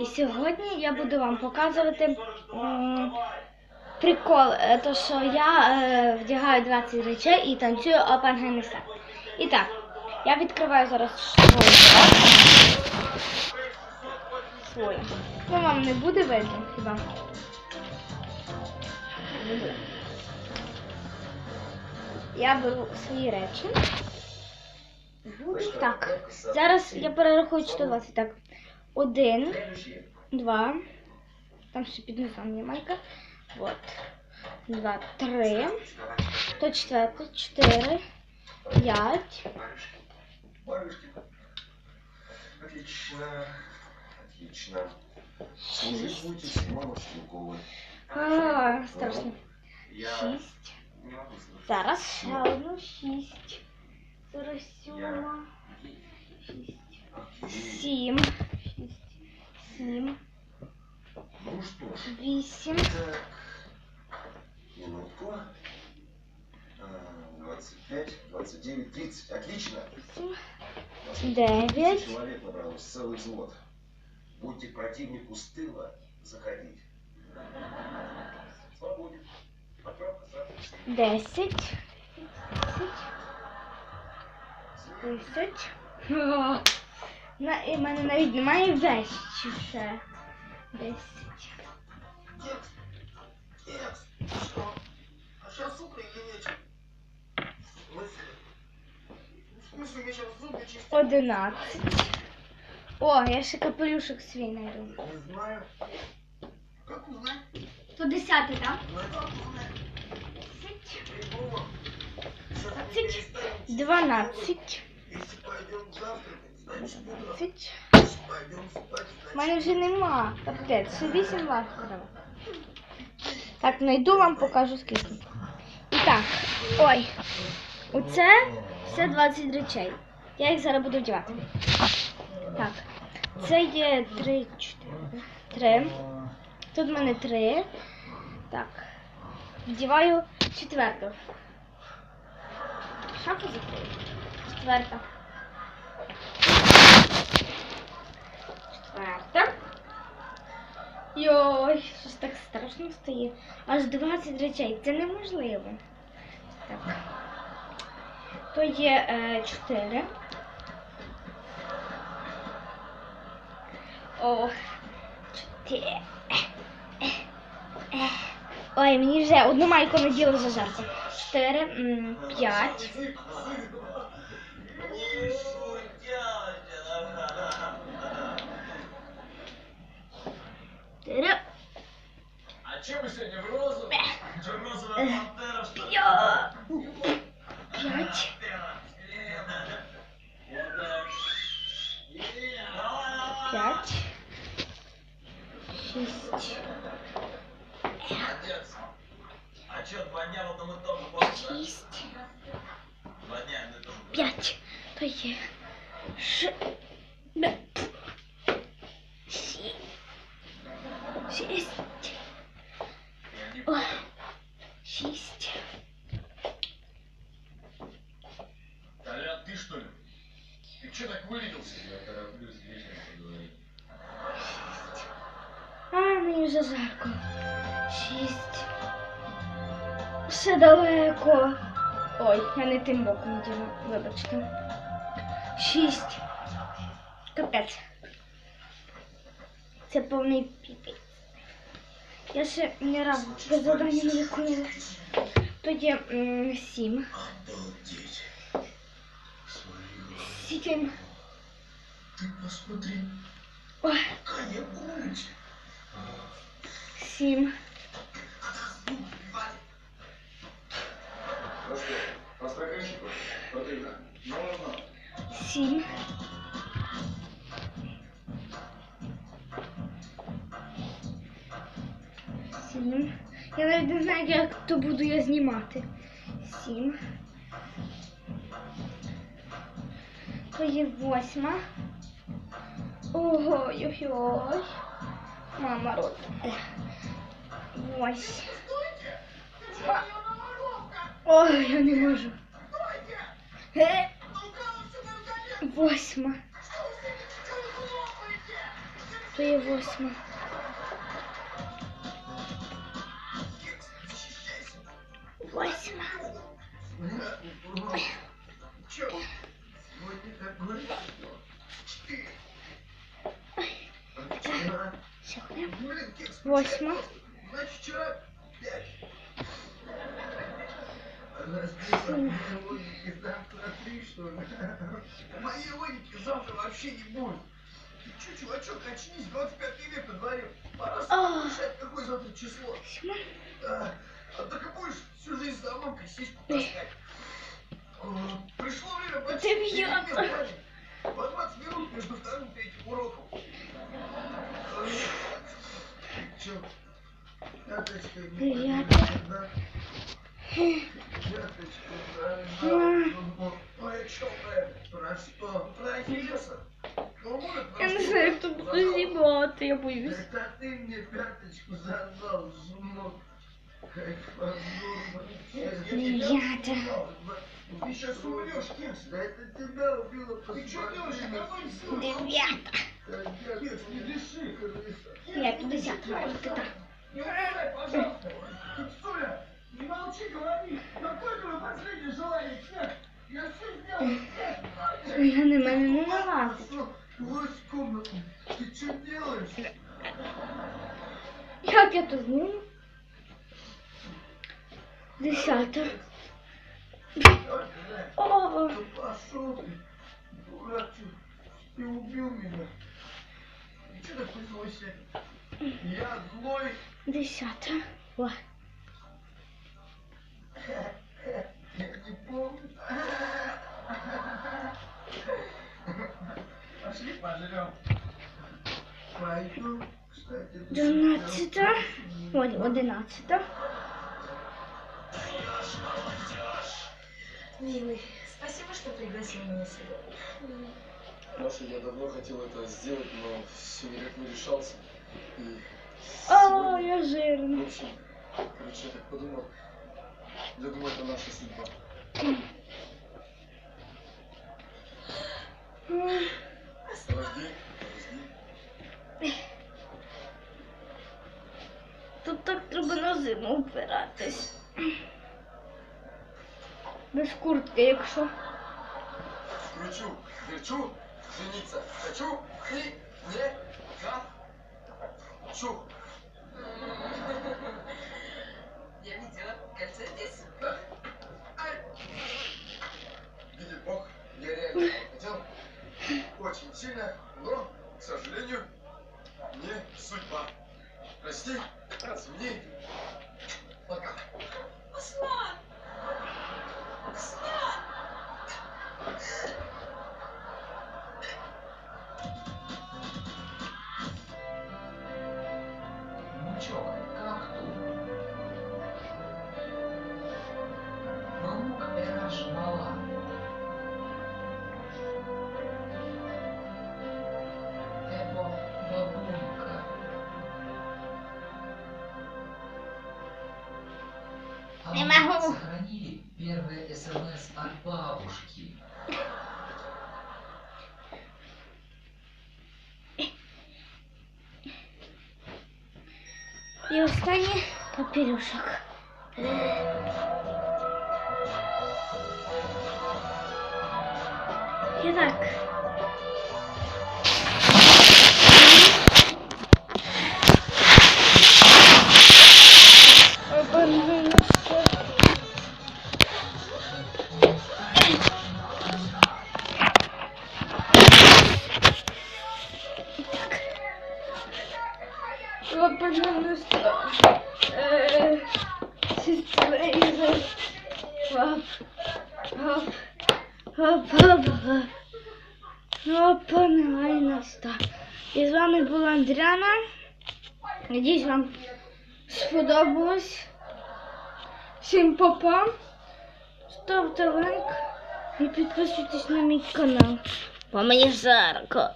І сьогодні я буду вам показувати прикол, е, то що я е, вдягаю 20 речей і танцюю Open Hand І так, я відкриваю зараз. Свою. Ну вам не буде видно хіба? Я беру свої речі. Так, зараз я перерахую 120. Так. Один, два. Там ще під низом є майка. Вот. Два, три. То четверте, чотири, п'ять. Барышки. Отлично. Отлично. Служить будете с мамой Стрелковой. А, страшно. Я Шість. не могу слушать. Зараз ще одну шість. Зараз сьома. Шість. Сім. Шість. Сім. Ну что ж, Вісім. так. Минутку. А, 25, 29, 30. Отлично. Вісім. Вас Девять. 30 человек набралось, целый взвод. Будьте к противнику с тыла заходить. Свободен. Отправка завтра. Десять. Десять. Десять. У мене навіть немає вещі ще. Десять. А сейчас зубы или нечем? В смысле, я сейчас зубы чистил. Одинадцять. О, я ще капелюшок свій найду. Не знаю. Как узнать? То десятий, так? Десять. как. Дванадцять. Если пойдем завтра, 11. У мене вже нема. Капець, ще 8 треба. Так, знайду вам, покажу скільки. І так, ой. Оце все 20 речей. Я їх зараз буду вдівати. Так, це є 3, 4, 3. Тут в мене 3. Так. Вдіваю четверту. Шапку закрию. Четверта. Четверта. Йой, щось так страшно стає. Аж 20 речей. Це неможливо. Так. То є е, 4. О, 4. Ой, мені вже одну майку наділи за жарко. 4, 5. А че мы сегодня в розу? Че розовая пантера, что ли? П'ять. П'ять. П'ять. Шість. Молодец. А че, два дня в одном и том же после, да? Шість. Два дня в одном и том же. П'ять. То є. Шість. Я не Ой. Шість. Толян, ты что ли? Ты че так вылетелся? Я тороплюсь вечером поговорить. А, мені вже жарко. Шість. Ще далеко. Ой, я не тим боком діла. Вибачте. Шість. Капець. Це повний піпець. Я ще ні разу таке завдання не виконала. То є м, сім. Обалдеть. Смотри, Сім. ты посмотри, Ой, какая умница. сім. Ну Я навіть не знаю, як то буду я знімати. Сім. То є восьма. Ой-ой-ой. Мама рот. Восьма. Ой, я не можу. Е, Восьма. То є восьма. А разбиться моей логики завтра вообще не будет. Ты чё, чувачок, очнись, 25 век на дворе. Пора решать, какое завтра число. А, а так и будешь всю жизнь за мамой сиську таскать. А, Пришло время почти. По 20 минут между вторым и третьим уроком. А, Чё? Пяточка не да? Пяточка, правильно. Ну, Ой, чё, правильно? Про что? Про Ахиллеса? Ну, Я не знаю, тут буду Задал. знімати, я боюсь. Это ты мне пяточку задал, жмот. Как. Девятое. Ты сейчас умрешь, Кекс. Да это тебя убило Ты что делаешь? Какой сын? Дев'ята. Кекс, не дыши, крыса. Ні, то десята. Ой, ти так. Не умирай, пожалуйста. Кексуля, не молчи, говори. Какое твое последнее желание, Кекс? Я все сделал. Я не мене не налазить. Лось в комнату. Ты что делаешь? Як я тут зніму? de chata. Oh. Passou durante o filme. Cada coisa hoje. E as luzes. De chata. Ué. Do not sit there. Tá? What, what é did not sit there? Tá? Милый, спасибо, что пригласил меня сюда. Маша, я давно хотел это сделать, но все никак не решался. И О, сегодня- я В жирна. общем, короче, я так подумал. Я думаю, это наша судьба. Подожди, подожди. Тут так треба на зиму впиратись. Без куртки, якщо. Кручу, кричу, жениться. Хочу и не хочу. Я видела кольцо здесь. Видит Бог, я реально хотел очень сильно, но, к сожалению, не судьба. Прости, извини. Пока. Аслан! первое СМС от бабушки. І останнє папірюшок. І Опа, негайно ста. І з вами була Андріана. Надіюсь, вам сподобалось. Всім папа. Ставте лайк і підписуйтесь на мій канал. Бо мені жарко.